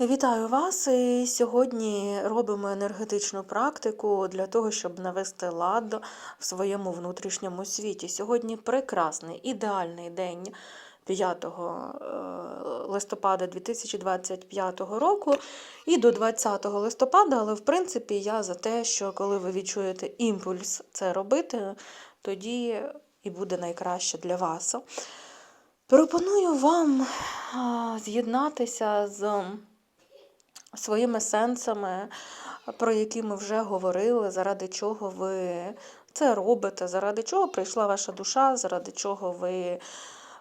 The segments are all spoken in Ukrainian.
Вітаю вас! І сьогодні робимо енергетичну практику для того, щоб навести лад в своєму внутрішньому світі. Сьогодні прекрасний, ідеальний день 5 е, листопада 2025 року і до 20 листопада, але в принципі я за те, що коли ви відчуєте імпульс це робити, тоді і буде найкраще для вас. Пропоную вам з'єднатися з своїми сенсами, про які ми вже говорили, заради чого ви це робите, заради чого прийшла ваша душа, заради чого ви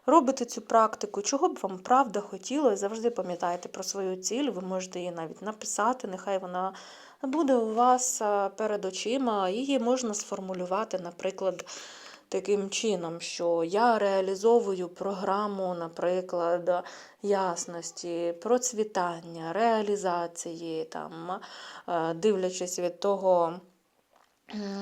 робите цю практику, чого б вам правда хотілося. Завжди пам'ятайте про свою ціль, ви можете її навіть написати, нехай вона буде у вас перед очима, її можна сформулювати, наприклад. Таким чином, що я реалізовую програму, наприклад, ясності, процвітання, реалізації, там, е, дивлячись від того,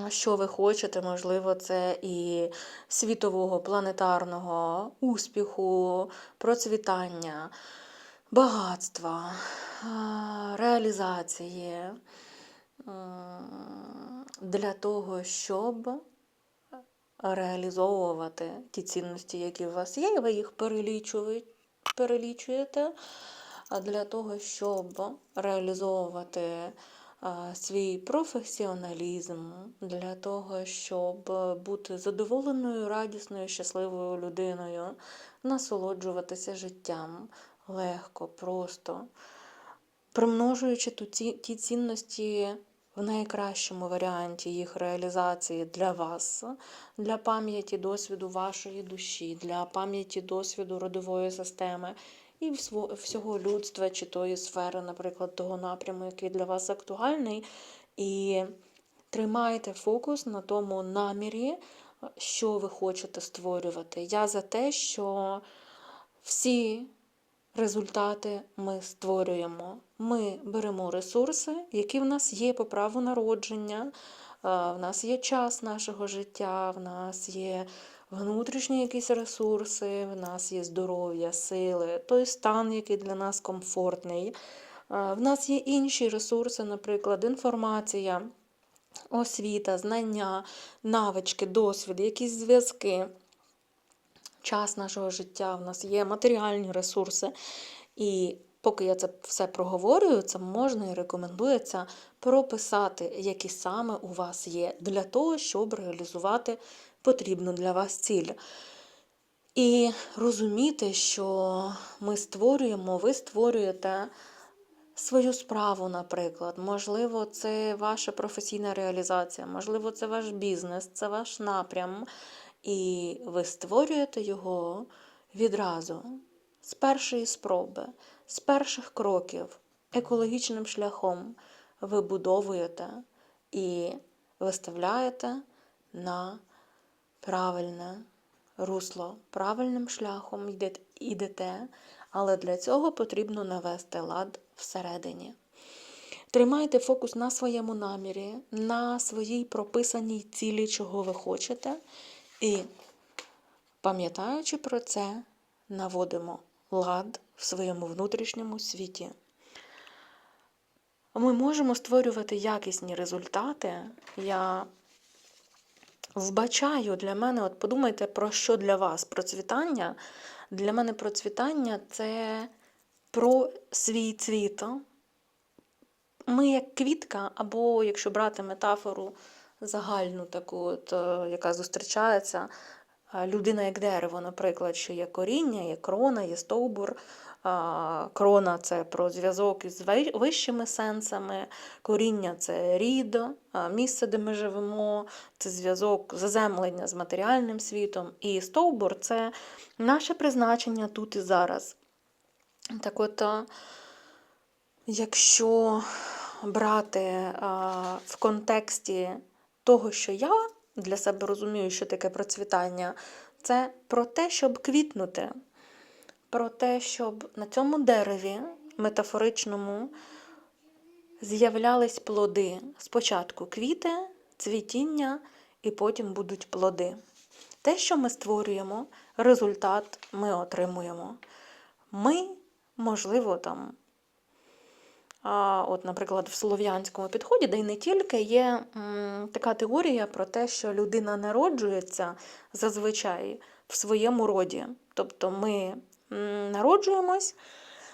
що ви хочете, можливо, це і світового планетарного успіху, процвітання, багатства, е, реалізації для того, щоб реалізовувати ті цінності, які у вас є, і ви їх перелічуєте. Для того, щоб реалізовувати свій професіоналізм, для того, щоб бути задоволеною, радісною, щасливою людиною, насолоджуватися життям легко, просто, примножуючи ті цінності в найкращому варіанті їх реалізації для вас, для пам'яті досвіду вашої душі, для пам'яті досвіду родової системи і всього людства чи тої сфери, наприклад, того напряму, який для вас актуальний. І тримайте фокус на тому намірі, що ви хочете створювати. Я за те, що всі результати ми створюємо. Ми беремо ресурси, які в нас є по праву народження, в нас є час нашого життя, в нас є внутрішні якісь ресурси, в нас є здоров'я, сили, той стан, який для нас комфортний. В нас є інші ресурси, наприклад, інформація, освіта, знання, навички, досвід, якісь зв'язки час нашого життя, в нас є матеріальні ресурси. І поки я це все проговорюю, це можна і рекомендується прописати, які саме у вас є, для того, щоб реалізувати потрібну для вас ціль. І розуміти, що ми створюємо, ви створюєте свою справу, наприклад. Можливо, це ваша професійна реалізація, можливо, це ваш бізнес, це ваш напрям. І ви створюєте його відразу, з першої спроби, з перших кроків, екологічним шляхом вибудовуєте і виставляєте на правильне русло, правильним шляхом йдете, але для цього потрібно навести лад всередині. Тримайте фокус на своєму намірі, на своїй прописаній цілі, чого ви хочете. І, пам'ятаючи про це, наводимо лад в своєму внутрішньому світі. Ми можемо створювати якісні результати. Я вбачаю для мене, от подумайте, про що для вас процвітання. Для мене процвітання це про свій цвіт. Ми як квітка, або якщо брати метафору загальну таку, от, е, яка зустрічається, е, людина як дерево, наприклад, що є коріння, є крона, є стовбур. Крона це про зв'язок із вищими сенсами, коріння це рід, місце, де ми живемо, це зв'язок заземлення з матеріальним світом. І стовбур це наше призначення тут і зараз. Так от, якщо брати в контексті того, що я для себе розумію, що таке процвітання, це про те, щоб квітнути, про те, щоб на цьому дереві метафоричному з'являлись плоди. Спочатку квіти, цвітіння, і потім будуть плоди. Те, що ми створюємо, результат ми отримуємо. Ми, можливо, там от, наприклад, в слов'янському підході, де й не тільки є така теорія про те, що людина народжується зазвичай в своєму роді. Тобто ми народжуємось,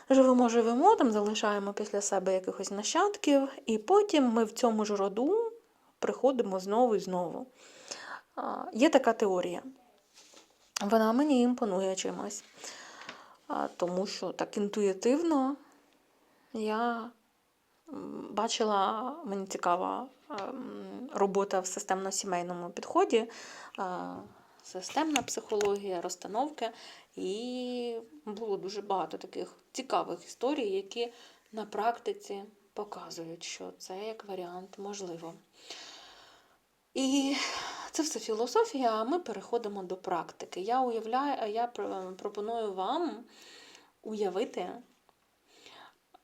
живемо, живемо, там залишаємо після себе якихось нащадків, і потім ми в цьому ж роду приходимо знову і знову. Є така теорія. Вона мені імпонує чимось, тому що так інтуїтивно я бачила, мені цікава ем, робота в системно-сімейному підході, системна психологія, розстановки. І було дуже багато таких цікавих історій, які на практиці показують, що це як варіант можливо. І це все філософія, а ми переходимо до практики. Я уявляю, я пропоную вам уявити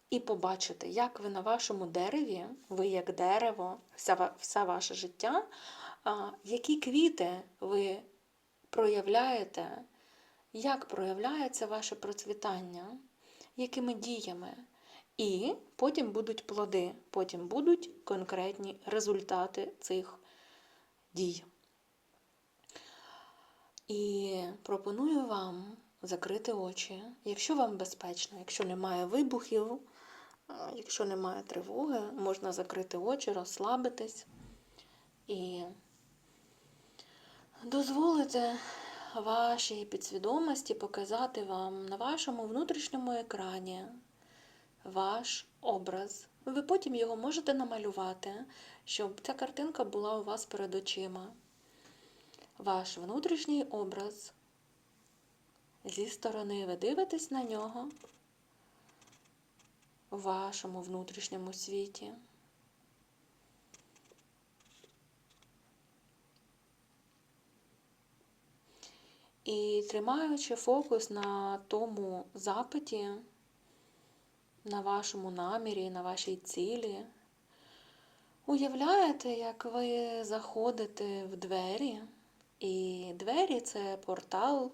і побачити, як ви на вашому дереві, ви як дерево, вся, все ваше життя, які квіти ви проявляєте, як проявляється ваше процвітання, якими діями. І потім будуть плоди, потім будуть конкретні результати цих дій. І пропоную вам закрити очі, якщо вам безпечно, якщо немає вибухів, якщо немає тривоги, можна закрити очі, розслабитись і дозволити вашій підсвідомості показати вам на вашому внутрішньому екрані ваш образ. Ви потім його можете намалювати, щоб ця картинка була у вас перед очима. Ваш внутрішній образ. Зі сторони ви дивитесь на нього у вашому внутрішньому світі. І тримаючи фокус на тому запиті, на вашому намірі, на вашій цілі, уявляєте, як ви заходите в двері, і двері це портал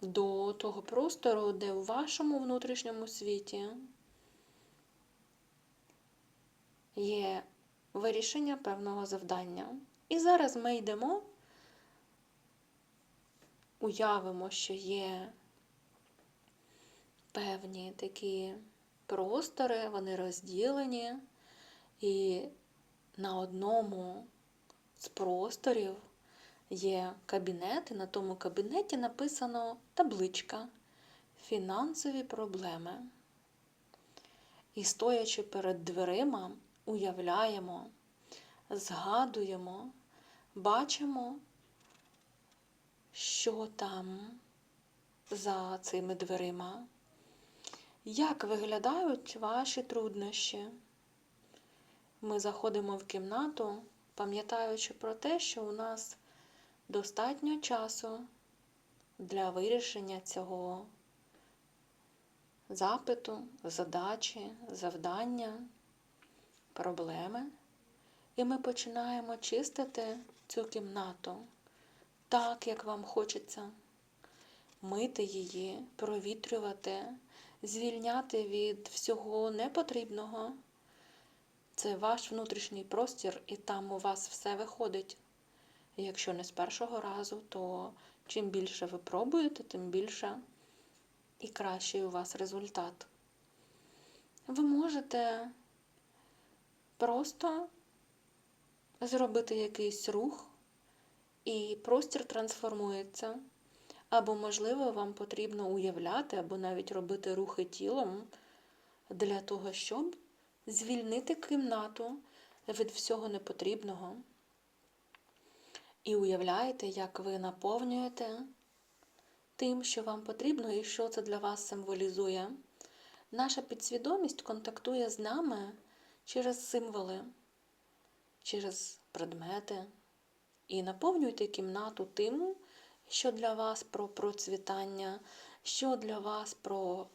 до того простору, де в вашому внутрішньому світі є вирішення певного завдання. І зараз ми йдемо, уявимо, що є певні такі простори, вони розділені, і на одному з просторів є кабінет, і на тому кабінеті написано табличка Фінансові проблеми. І стоячи перед дверима, уявляємо, згадуємо, бачимо, що там за цими дверима. Як виглядають ваші труднощі? Ми заходимо в кімнату, пам'ятаючи про те, що у нас достатньо часу для вирішення цього запиту, задачі, завдання, проблеми. І ми починаємо чистити цю кімнату так, як вам хочеться, мити її, провітрювати, звільняти від всього непотрібного. Це ваш внутрішній простір, і там у вас все виходить. Якщо не з першого разу, то чим більше ви пробуєте, тим більше і кращий у вас результат. Ви можете просто зробити якийсь рух, і простір трансформується. Або, можливо, вам потрібно уявляти, або навіть робити рухи тілом для того, щоб звільнити кімнату від всього непотрібного. І уявляєте, як ви наповнюєте тим, що вам потрібно, і що це для вас символізує. Наша підсвідомість контактує з нами через символи, через предмети. І наповнюйте кімнату тим, що для вас про процвітання, що для вас про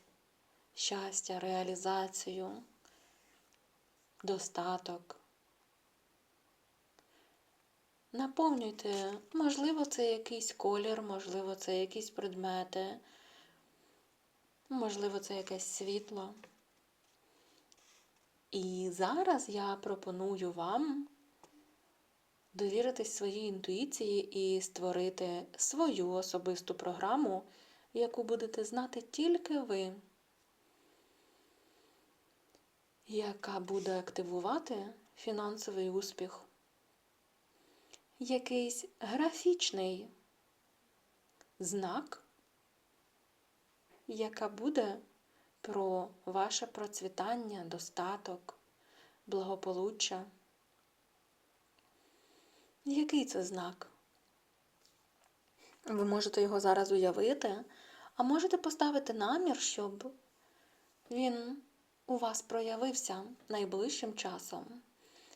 щастя, реалізацію, достаток. Наповнюйте, можливо, це якийсь колір, можливо, це якісь предмети, Можливо, це якесь світло. І зараз я пропоную вам довіритись своїй інтуїції і створити свою особисту програму, яку будете знати тільки ви, яка буде активувати фінансовий успіх, якийсь графічний знак, яка буде про ваше процвітання, достаток, благополуччя. Який це знак? Ви можете його зараз уявити, а можете поставити намір, щоб він у вас проявився найближчим часом.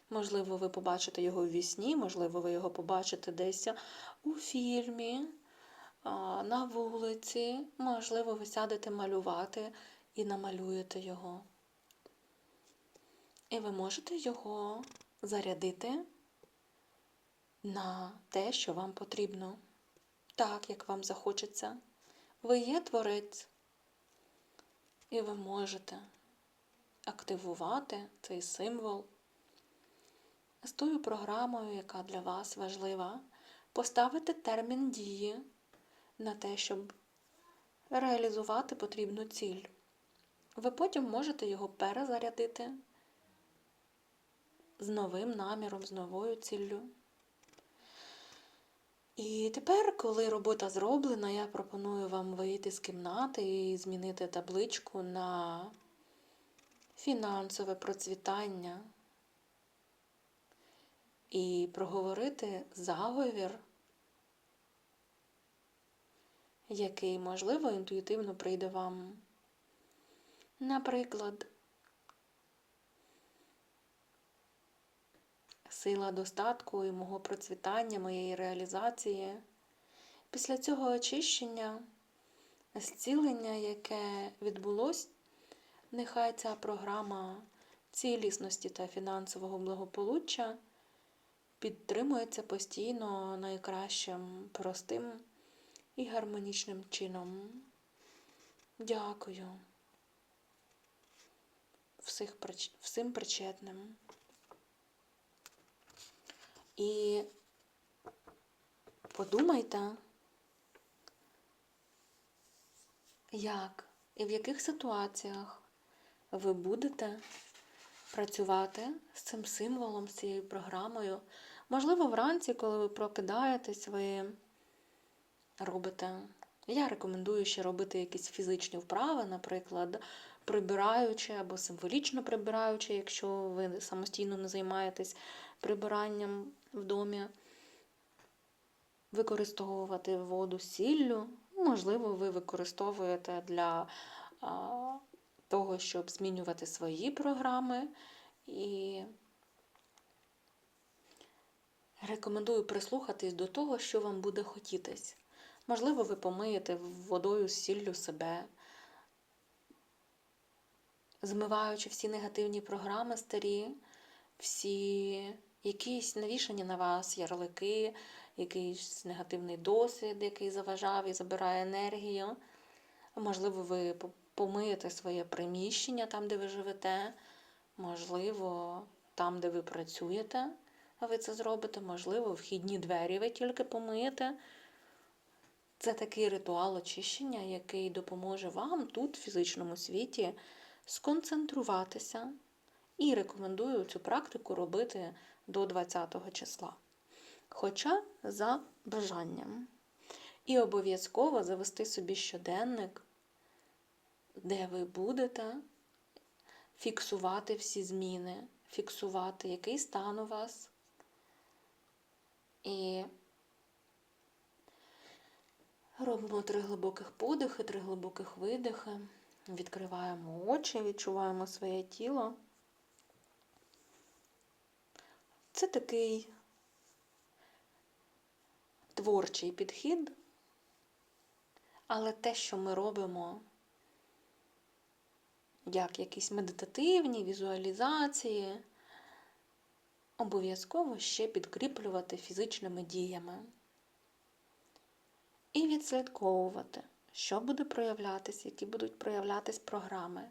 Можливо, ви побачите його в вісні, можливо, ви його побачите десь у фільмі, на вулиці, можливо, ви сядете малювати і намалюєте його. І ви можете його зарядити на те, що вам потрібно, так, як вам захочеться. Ви є творець, і ви можете активувати цей символ з тою програмою, яка для вас важлива, поставити термін дії на те, щоб реалізувати потрібну ціль. Ви потім можете його перезарядити з новим наміром, з новою ціллю. І тепер, коли робота зроблена, я пропоную вам вийти з кімнати і змінити табличку на фінансове процвітання і проговорити заговір, який, можливо, інтуїтивно прийде вам. Наприклад, сила достатку і мого процвітання, моєї реалізації. Після цього очищення, зцілення, яке відбулось, нехай ця програма цілісності та фінансового благополуччя підтримується постійно найкращим, простим і гармонічним чином. Дякую всіх, всім причетним. І подумайте, як і в яких ситуаціях ви будете працювати з цим символом, з цією програмою. Можливо, вранці, коли ви прокидаєтесь, ви робите. Я рекомендую ще робити якісь фізичні вправи, наприклад, прибираючи або символічно прибираючи, якщо ви самостійно не займаєтесь прибиранням в домі, використовувати воду сіллю. Можливо, ви використовуєте для того, щоб змінювати свої програми. І рекомендую прислухатись до того, що вам буде хотітись. Можливо, ви помиєте водою з сіллю себе, змиваючи всі негативні програми старі, всі якісь навішані на вас ярлики, якийсь негативний досвід, який заважав і забирає енергію. Можливо, ви помиєте своє приміщення там, де ви живете, можливо, там, де ви працюєте, а ви це зробите, можливо, вхідні двері ви тільки помиєте. Це такий ритуал очищення, який допоможе вам тут, в фізичному світі, сконцентруватися. І рекомендую цю практику робити до 20 числа. Хоча за бажанням. І обов'язково завести собі щоденник, де ви будете фіксувати всі зміни, фіксувати, який стан у вас. І робимо три глибоких подихи, три глибоких видихи. Відкриваємо очі, відчуваємо своє тіло. Це такий творчий підхід, але те, що ми робимо, як якісь медитативні візуалізації, обов'язково ще підкріплювати фізичними діями і відслідковувати, що буде проявлятися, які будуть проявлятись програми.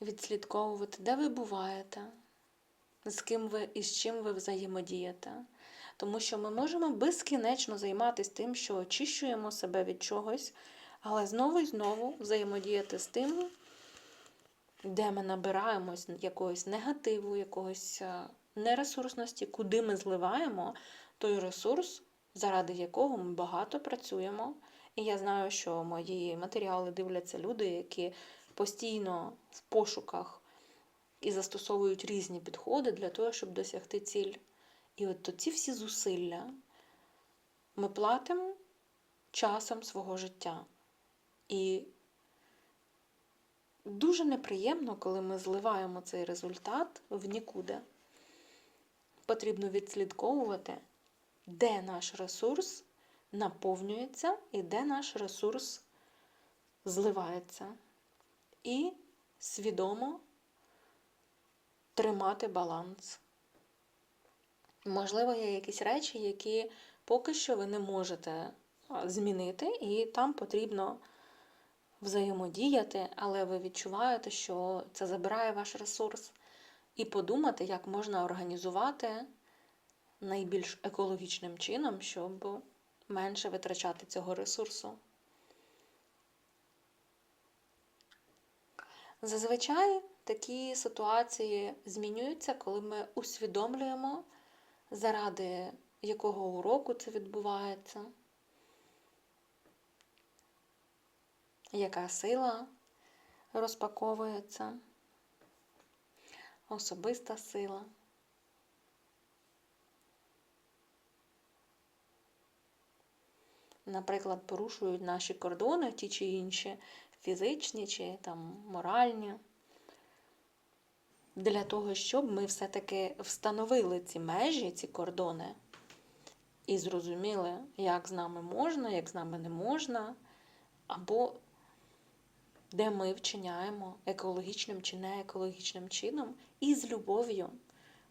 Відслідковувати, де ви буваєте, з ким ви і з чим ви взаємодієте. Тому що ми можемо безкінечно займатися тим, що очищуємо себе від чогось, але знову і знову взаємодіяти з тим, де ми набираємось якогось негативу, якогось е, нересурсності, куди ми зливаємо той ресурс, заради якого ми багато працюємо. І я знаю, що мої матеріали дивляться люди, які постійно в пошуках і застосовують різні підходи для того, щоб досягти ціль. І от ці всі зусилля ми платимо часом свого життя. І дуже неприємно, коли ми зливаємо цей результат в нікуди. Потрібно відслідковувати, де наш ресурс наповнюється і де наш ресурс зливається. І свідомо тримати баланс. Можливо, є якісь речі, які поки що ви не можете змінити, і там потрібно взаємодіяти, але ви відчуваєте, що це забирає ваш ресурс, і подумати, як можна організувати найбільш екологічним чином, щоб менше витрачати цього ресурсу. Зазвичай такі ситуації змінюються, коли ми усвідомлюємо, заради якого уроку це відбувається, яка сила розпаковується, особиста сила. Наприклад, порушують наші кордони, ті чи інші, фізичні чи там моральні, для того, щоб ми все-таки встановили ці межі, ці кордони, і зрозуміли, як з нами можна, як з нами не можна, або де ми вчиняємо екологічним чи не екологічним чином, і з любов'ю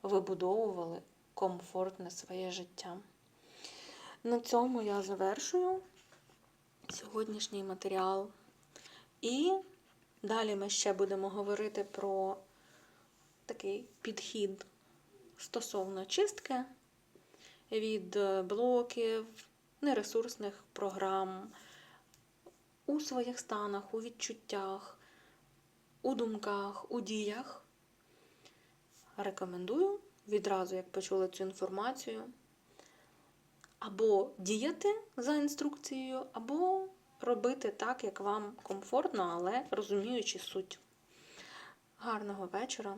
вибудовували комфортне своє життя. На цьому я завершую сьогоднішній матеріал. І далі ми ще будемо говорити про такий підхід стосовно чистки від блоків, нересурсних програм у своїх станах, у відчуттях, у думках, у діях. Рекомендую відразу, як почули цю інформацію, або діяти за інструкцією, або робити так, як вам комфортно, але розуміючи суть. Гарного вечора